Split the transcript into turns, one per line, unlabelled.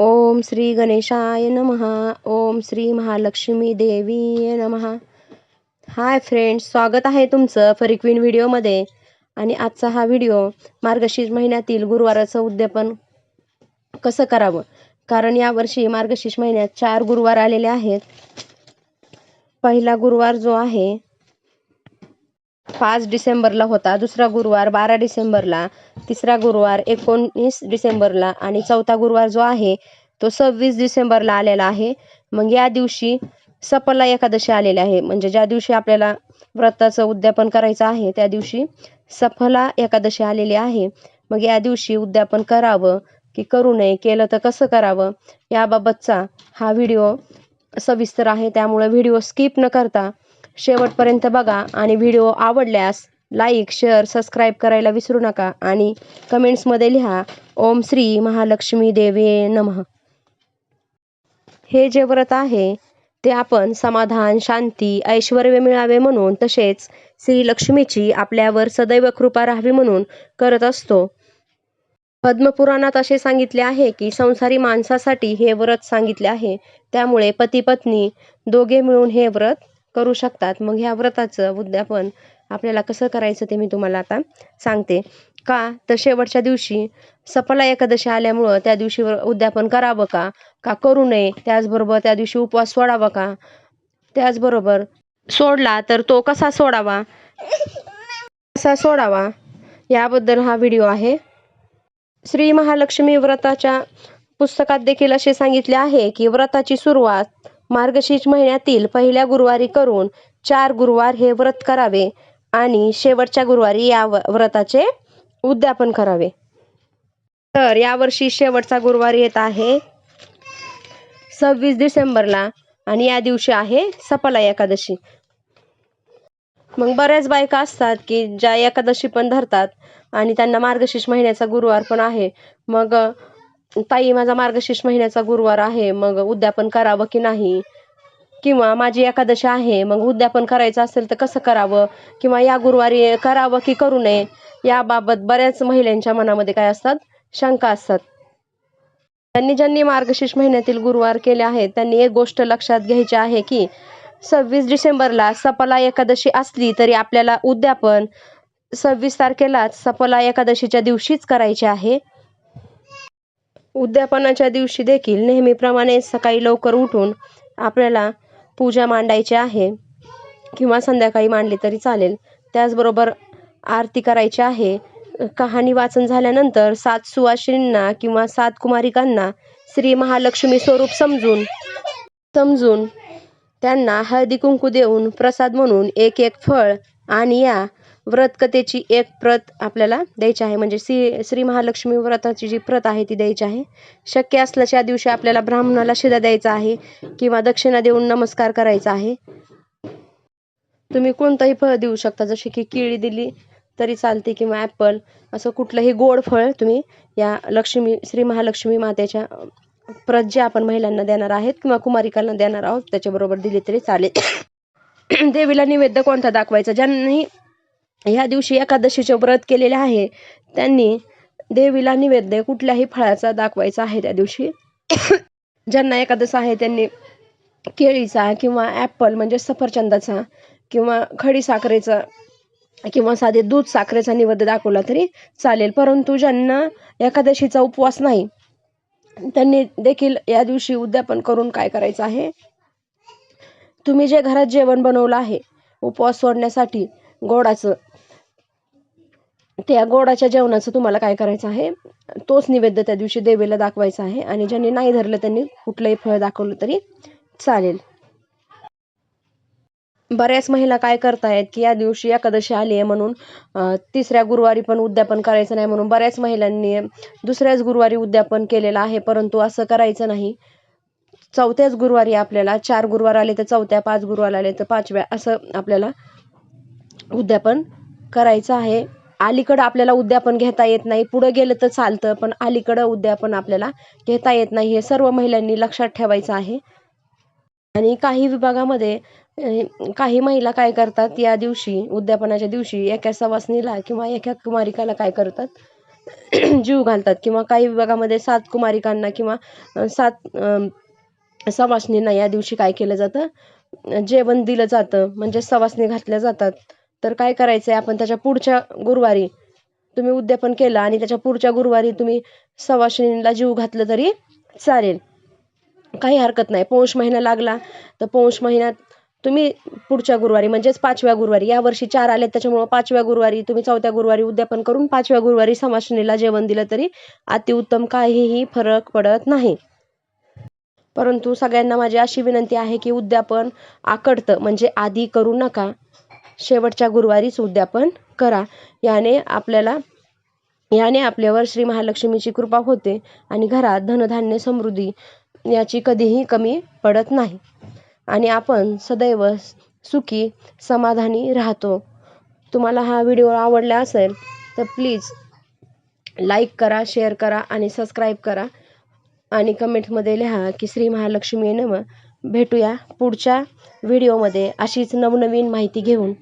ओम श्री गणेशाय नमहा ओम श्री महालक्ष्मी देवी नमः. हाय फ्रेंड्स स्वागत आहे तुमचं फरिक्विन व्हिडिओमध्ये. आणि आजचा हा व्हिडिओ मार्गशीर्ष महिन्यातील गुरुवाराचं उद्यापन कसं करावं? कारण यावर्षी मार्गशीर्ष महिन्यात चार गुरुवार आलेले आहेत. पहिला गुरुवार जो आहे पाच डिसेंबरला होता. दुसरा गुरुवार बारा डिसेंबरला तिसरा गुरुवार एकोणीस डिसेंबरला आणि चौथा गुरुवार जो आहे तो सव्वीस डिसेंबरला आलेला आहे. मग या दिवशी सफला एकादशी आलेली आहे. म्हणजे ज्या दिवशी आपल्याला व्रताचं उद्यापन करायचं आहे त्या दिवशी सफला एकादशी आलेली आहे. मग या दिवशी उद्यापन करावं की करू नये केलं तर कसं करावं याबाबतचा हा व्हिडिओ सविस्तर आहे. त्यामुळे व्हिडिओ स्किप न करता शेवटपर्यंत बघा आणि व्हिडिओ आवडल्यास लाईक शेअर सबस्क्राईब करायला विसरू नका आणि कमेंट्समध्ये लिहा ओम श्री महालक्ष्मी देवे नमः. हे जे व्रत आहे ते आपण समाधान शांती ऐश्वर मिळावे म्हणून तसेच श्री लक्ष्मीची आपल्यावर सदैव कृपा राहावी म्हणून करत असतो. पद्मपुराणात असे सांगितले आहे की संसारी माणसासाठी हे व्रत सांगितले आहे. त्यामुळे पती पत्नी दोघे मिळून हे व्रत करू शकतात. मग ह्या व्रताचं उद्यापन आपल्याला कसं करायचं ते मी तुम्हाला आता सांगते. का? तर शेवटच्या दिवशी सफला एकादशी आल्यामुळं त्या दिवशी उद्यापन करावं का? का करू नये? त्याचबरोबर त्या दिवशी उपवास सोडावा का? त्याचबरोबर सोडला तर तो कसा सोडावा? कसा सोडावा? याबद्दल हा व्हिडिओ आहे. श्री महालक्ष्मी व्रताच्या पुस्तकात देखील असे सांगितले आहे की व्रताची सुरुवात मार्गशीर्ष महिन्यातील पहिल्या गुरुवारी करून चार गुरुवार हे व्रत करावे आणि शेवटच्या गुरुवारी या व्रताचे उद्यापन करावे. तर यावर्षी शेवटचा गुरुवार येत आहे. सव्वीस डिसेंबरला आणि या दिवशी आहे सपला एकादशी. मग बऱ्याच बायका असतात की ज्या एकादशी पण धरतात आणि त्यांना मार्गशीर्ष महिन्याचा गुरुवार पण आहे. मग ताई माझा मार्गशीर्ष महिन्याचा गुरुवार आहे मग उद्यापन करावं की नाही? किंवा माझी एकादशी आहे मग उद्यापन करायचं असेल तर कसं करावं? किंवा या गुरुवारी करावं की करू नये? याबाबत बऱ्याच महिलांच्या मनामध्ये काय असतात? शंका असतात. त्यांनी ज्यांनी मार्गशीर्ष महिन्यातील गुरुवार केले आहेत त्यांनी एक गोष्ट लक्षात घ्यायची आहे की सव्वीस डिसेंबरला सफला एकादशी असली तरी आपल्याला उद्यापन सव्वीस तारखेलाच सफला एकादशीच्या दिवशीच करायचे आहे. उद्यापनाच्या दिवशी देखील नेहमीप्रमाणे सकाळी लवकर उठून आपल्याला पूजा मांडायची आहे किंवा संध्याकाळी मांडली तरी चालेल. त्याचबरोबर आरती करायची आहे. कहाणी वाचन झाल्यानंतर सात सुवासिनींना किंवा सात कुमारिकांना श्री महालक्ष्मी स्वरूप समजून समजून त्यांना हळदी कुंकू देऊन प्रसाद म्हणून एक एक फळ आणि या व्रतकथेची एक प्रत आपल्याला द्यायची आहे. म्हणजे श्री श्री महालक्ष्मी व्रताची जी प्रत आहे ती द्यायची आहे. शक्य असल्याच्या दिवशी आपल्याला ब्राह्मणाला शिदा द्यायचा आहे किंवा दक्षिणा देऊन नमस्कार करायचा आहे. तुम्ही कोणतंही फळ देऊ शकता. जसे की केळी दिली तरी चालते किंवा ॲपल असं कुठलंही गोड फळ तुम्ही या लक्ष्मी श्री महालक्ष्मी मातेच्या प्रत जे आपण महिलांना देणार आहेत किंवा कुमारिकांना देणार आहोत त्याच्याबरोबर दिली तरी चालेल. देवीला निवेद्य कोणता दाखवायचा? ज्यांनी ह्या दिवशी एकादशीचे व्रत केलेले आहे. त्यांनी देवीला निवेद्य कुठल्याही फळाचा दाखवायचा आहे त्या दिवशी. ज्यांना एकादश आहे त्यांनी केळीचा किंवा ॲपल म्हणजे सफरचंदाचा किंवा खडी साखरेचा किंवा साधे दूध साखरेचा निवेद्य दाखवला तरी चालेल. परंतु ज्यांना एकादशीचा उपवास नाही त्यांनी देखील या दिवशी उद्यापन करून काय करायचं आहे? तुम्ही जे घरात जेवण बनवलं आहे उपवास सोडण्यासाठी गोडाचं त्या गोडाच्या जेवणाचं तुम्हाला काय करायचं आहे तोच निवेद्य त्या दिवशी देवीला दाखवायचा आहे आणि ज्यांनी नाही धरलं त्यांनी कुठलंही फळ दाखवलं तरी चालेल. बऱ्याच महिला काय करतायत की या दिवशी एकादशी आली आहे म्हणून तिसऱ्या गुरुवारी पण उद्यापन करायचं नाही म्हणून बऱ्याच महिलांनी दुसऱ्याच गुरुवारी उद्यापन केलेलं आहे परंतु असं करायचं नाही. चौथ्याच गुरुवारी आपल्याला चार गुरुवार आले तर चौथ्या पाच गुरुवार आले तर पाचव्या असं आपल्याला उद्यापन करायचं आहे. अलीकडं आपल्याला उद्यापन घेता येत नाही. पुढं गेलं तर चालतं पण अलीकडं उद्यापन आपल्याला घेता येत नाही. हे सर्व महिलांनी लक्षात ठेवायचं आहे. आणि काही विभागामध्ये काही महिला काय करतात या दिवशी उद्यापनाच्या दिवशी एका सवासनीला किंवा एका कुमारिकाला काय करतात? जीव घालतात. किंवा काही विभागामध्ये सात कुमारिकांना किंवा सात सवासनींना या दिवशी काय केलं जातं? जेवण दिलं जातं. म्हणजे सवासणी घातल्या जातात. तर काय करायचं आहे आपण त्याच्या पुढच्या गुरुवारी तुम्ही उद्यापन केलं आणि त्याच्या पुढच्या गुरुवारी तुम्ही सवासणींना जीव घातलं तरी चालेल. काही हरकत नाही. पौष महिना लागला तर पौष महिन्यात तुम्ही पुढच्या गुरुवारी म्हणजेच पाचव्या गुरुवारी या वर्षी चार आले त्याच्यामुळं पाचव्या गुरुवारी तुम्ही चौथ्या गुरुवारी उद्यापन करून पाचव्या गुरुवारी समाशिनीला जेवण दिलं तरी अतिउत्तम काहीही फरक पडत नाही. परंतु सगळ्यांना माझी अशी विनंती आहे की उद्यापन आकडतं म्हणजे आधी करू नका. शेवटच्या गुरुवारीच उद्यापन करा. याने आपल्याला याने आपल्यावर श्री महालक्ष्मीची कृपा होते आणि घरात धनधान्य समृद्धी याची कधीही कमी पडत नाही. आणि आपण सदैव सुखी समाधानी राहतो. तुम्हाला हा व्हिडिओ आवडला असेल तर प्लीज लाईक करा शेअर करा आणि सबस्क्राईब करा. आणि कमेंटमध्ये लिहा की श्री महालक्ष्मी नम. भेटूया पुढच्या व्हिडिओमध्ये अशीच नवनवीन माहिती घेऊन.